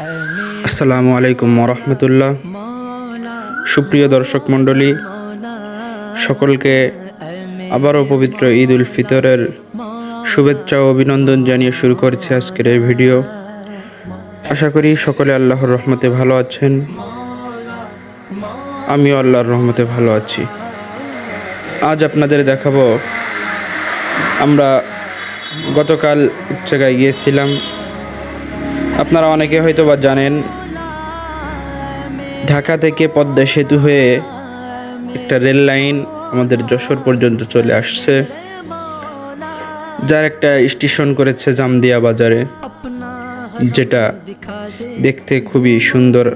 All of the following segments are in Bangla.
আসসালামু আলাইকুম রহমতুল্লাহ সুপ্রিয় দর্শক মণ্ডলী, সকলকে আবারও পবিত্র ঈদ উল ফিতরের শুভেচ্ছা ও অভিনন্দন জানিয়ে শুরু করছে আজকের এই ভিডিও। আশা করি সকলে আল্লাহর রহমতে ভালো আছেন। আমিও আল্লাহর রহমতে ভালো আছি। আজ আপনাদের দেখাবো, আমরা গতকাল এক জায়গায় গিয়েছিলাম। আপনারা অনেকে হয়তো বা জানেন, ঢাকা থেকে পদ্মা সেতু হয়ে একটা রেল লাইন আমাদের যশোর পর্যন্ত চলে আসছে, যার একটা স্টেশন করেছে জামদিয়া বাজারে, যেটা দেখতে খুবই সুন্দর।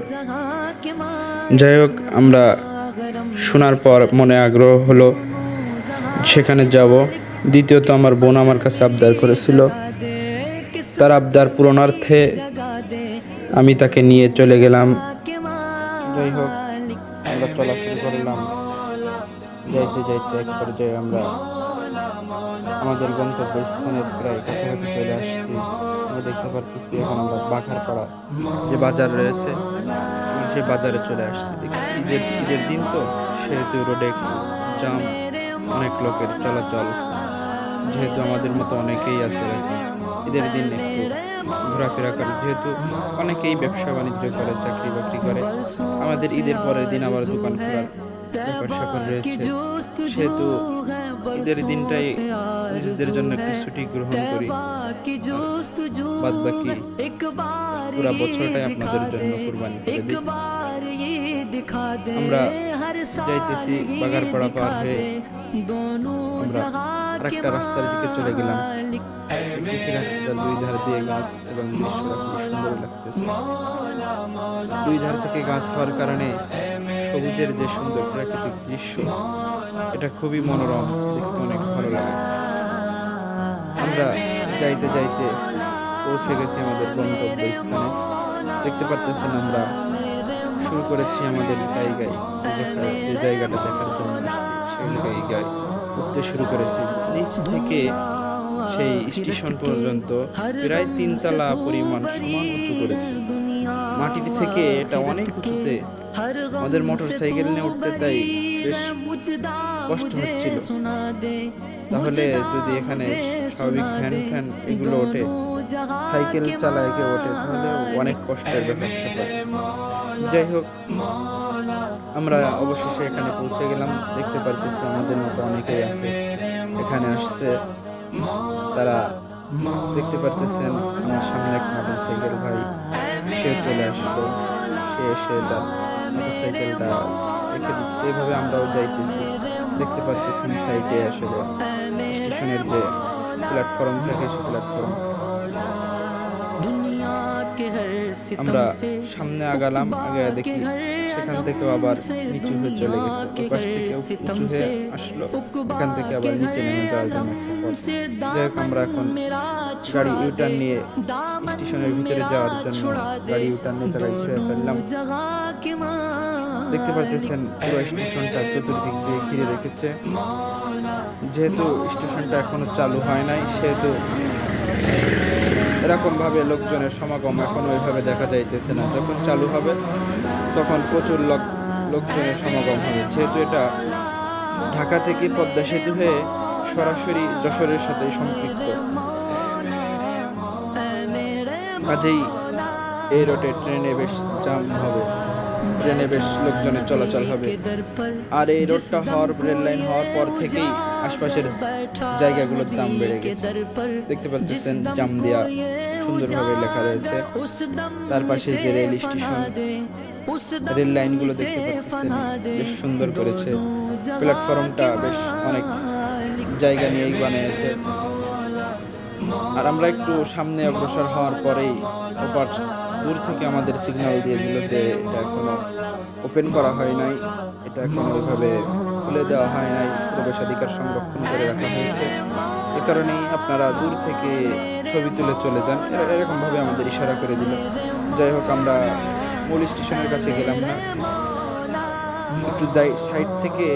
যাই হোক, আমরা শোনার পর মনে আগ্রহ হলো, সেখানে যাব। দ্বিতীয়ত আমার বোন আমার কাছে আবদার করেছিল। তার আবদার পূরণার্থে আমি তাকে নিয়ে চলে গেলাম। যাই হোক, আমরা চলা শুরু করলাম। যাইতে যাইতে এক পর্যায়ে আমরা আমাদের গন্তব্যস্থানের প্রায় কাছাকাছি চলে আসছি। আমরা দেখতে পারতেছি এখন আমরা বাঘারপাড়া যে বাজার রয়েছে সে বাজারে চলে আসছি। দেখছি ঈদের ঈদের দিন তো, সেহেতু রোডে জাম, অনেক লোকের চলাচল, যেহেতু আমাদের মতো অনেকেই আছে ঈদের দিন একটু ঘোরাফেরা করে। যেহেতু অনেকেই ব্যবসা বাণিজ্য করে, চাকরি বাকরি করে, আমাদের ঈদের পরের দিন আবার দোকান খোলার ব্যাপার স্যাপার রয়েছে। সেহেতু ঈদের দিনটাই নিজেদের জন্য একটু ছুটি গ্রহণ করি। বাদ বাকি পুরো বছরটাই আপনাদের জন্য কোরবানি করে দিই। আমরা যাইতেছি বাগারপাড়া পার হয়ে আমরা আরেকটা রাস্তার দিকে চলে গেলাম। দেখতেছি রাস্তার দুই ধার দিয়ে গাছ এবং দৃশ্যটা খুব সুন্দর লাগতেছে। দুই ধার থেকে গাছ হওয়ার কারণে সবুজের যে সুন্দর প্রাকৃতিক দৃশ্য, এটা খুবই মনোরম, দেখতে অনেক ভালো লাগে। আমরা যাইতে যাইতে পৌঁছে গেছি আমাদের গন্তব্য স্থানে দেখতে পারতেছেন আমরা শুরু করেছি আমাদের জায়গায়, যে জায়গাটা দেখার জন্য সেই জায়গায়। উঠতে শুরু করেছে। নিচ থেকে সেই স্টেশন পর্যন্ত প্রায় তিনতলা পরিমাণ সমান করেছে। মাটির থেকে এটা অনেক উঁচুতে আমাদের মোটর সাইকেল নিয়ে উঠতে তাই কষ্ট হচ্ছিল। তাহলে যদি এখানে স্বাভাবিক ফ্যান ফ্যান এগুলো ওঠে সাইকেল চালায় কেউ ওঠে, তাহলে অনেক কষ্টের ব্যাপার যাই হোক, আমরা অবশেষে এখানে পৌঁছে গেলাম। দেখতে পারতেছি আমাদের মতো অনেকেই আছে, এখানে আসছে। তারা দেখতে পারতেছেন, আমার সামনে এক মোটর সাইকেল ভাই, সে চলে আসলো। সে এসে তার মোটর সাইকেলটা রেখে দিচ্ছে। এভাবে আমরাও যাইতেছি। দেখতে পারতেছেন সাইডে আসলে স্টেশনের যে প্ল্যাটফর্ম থাকে, সে প্ল্যাটফর্ম। আমরা সামনে আগালাম আগে দেখি সেখান থেকেও আবার নিচু হয়ে চলে গেছে ওই পাশ থেকেও উঁচু হয়ে আসলো। এখান থেকে আবার নিচে নেমে যাওয়ার জন্য একটা যাই হোক আমরা এখন গাড়ি ইউটার্ন নিয়ে স্টেশনের ভিতরে যাওয়ার জন্য গাড়ি ইউটার্ন নিয়ে ছুঁয়ে ফেললাম। দেখতে পাচ্ছেন পুরো স্টেশনটা চতুর্দিক দিয়ে ঘিরে রেখেছে। যেহেতু স্টেশনটা এখনও চালু হয় নাই সেহেতু এরকমভাবে লোকজনের সমাগম এখন ওইভাবে দেখা যাইতেছে না। যখন চালু হবে, তখন প্রচুর লোক, লোকজনের সমাগম হবে। যেহেতু এটা ঢাকা থেকে পদ্মা সেতু হয়ে সরাসরি যশোরের সাথে সম্পৃক্ত কাজেই এই রোডে ট্রেনে বেশ জাম হবে। ট্রেনে বেশ লোকজনের চলাচল হবে। আর এই রোডটা হওয়ার রেল লাইন হওয়ার পর থেকেই আশপাশের জায়গাগুলোর দাম বেড়ে গেছে। দেখতে পাচ্ছেন জাম জামদিয়া সুন্দরভাবে লেখা রয়েছে। তার পাশে যে রেল স্টেশন রেল লাইনগুলো দেখতে পাচ্ছেন, বেশ সুন্দর করেছে। প্ল্যাটফর্মটা বেশ অনেক জায়গা নিয়েই বানিয়েছে। আর আমরা একটু সামনে অগ্রসর হওয়ার পরেই ওপার দূর থেকে আমাদের সিগন্যাল দিয়ে দিল যে এটা এখনও ওপেন করা হয় নাই। এটা এখনও ওইভাবে খুলে দেওয়া হয় নাই, প্রবেশাধিকার সংরক্ষণ করে রাখা হয়েছে। এ কারণেই আপনারা দূর থেকে ছবি তুলে চলে যান। এরকমভাবে আমাদের ইশারা করে দিল। যাই হোক, আমরা মূল স্টেশনের কাছে গেলাম না। একটু সাইড থেকে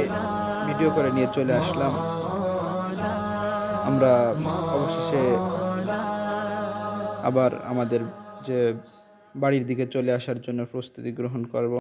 ভিডিও করে নিয়ে চলে আসলাম। আমরা অবশেষে আবার আমাদের যে বাড়ির দিকে চলে আসার জন্য প্রস্তুতি গ্রহণ করব।